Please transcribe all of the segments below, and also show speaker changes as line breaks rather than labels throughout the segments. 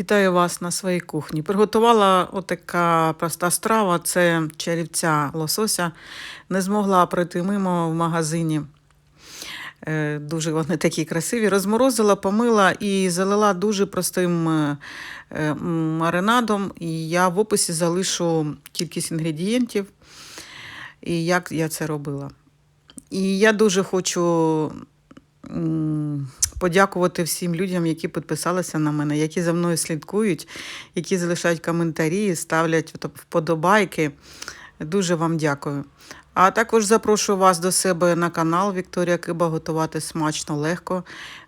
Вітаю вас на своїй кухні. Приготувала отака проста страва це черівця лосося. Не змогла пройти мимо в магазині. Е, Дуже вони такі красиві. Розморозила, помила і залила дуже простим е, маринадом. І я в описі залишу кількість інгредієнтів і як я це робила. І я дуже хочу подякувати всім людям, які підписалися на мене, які за мною слідкують, які залишають коментарі, ставлять вподобайки. Дуже вам дякую. А також запрошую вас до себе на канал Вікторія Киба готувати смачно, легко.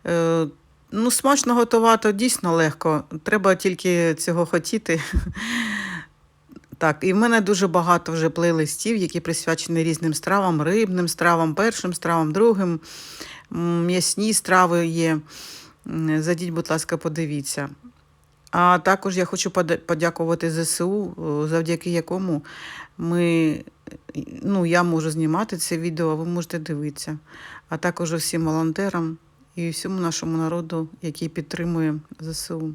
Е, ну, смачно готувати дійсно легко. Треба тільки цього хотіти. Так, і в мене дуже багато вже плейлистів, які присвячені різним стравам, рибним стравам, першим стравам, другим. М'ясні страви є. Зайдіть, будь ласка, подивіться. А також я хочу подякувати ЗСУ, завдяки якому ми, ну, я можу знімати це відео, а ви можете дивитися. А також всім волонтерам і всьому нашому народу, який підтримує ЗСУ.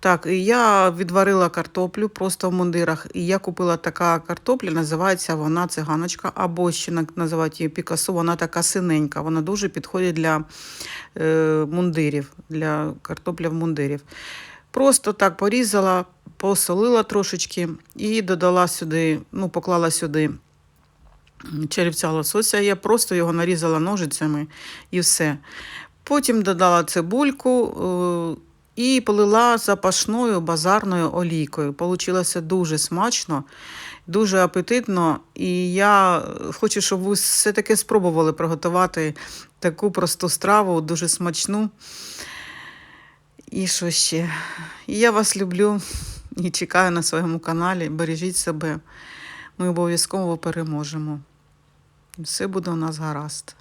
Так, і я відварила картоплю просто в мундирах. І я купила така картопля, називається вона циганочка, або ще на- називають її пікасу, вона така синенька. Вона дуже підходить для е, мундирів, для картопля в мундирів. Просто так порізала, посолила трошечки і додала сюди, ну, поклала сюди черевця лосося. Я просто його нарізала ножицями і все. Потім додала цибульку е, і полила запашною базарною олійкою. Получилося дуже смачно, дуже апетитно. І я хочу, щоб ви все-таки спробували приготувати таку просту страву, дуже смачну. І що ще? І я вас люблю і чекаю на своєму каналі. Бережіть себе. Ми обов'язково переможемо. Все буде у нас гаразд.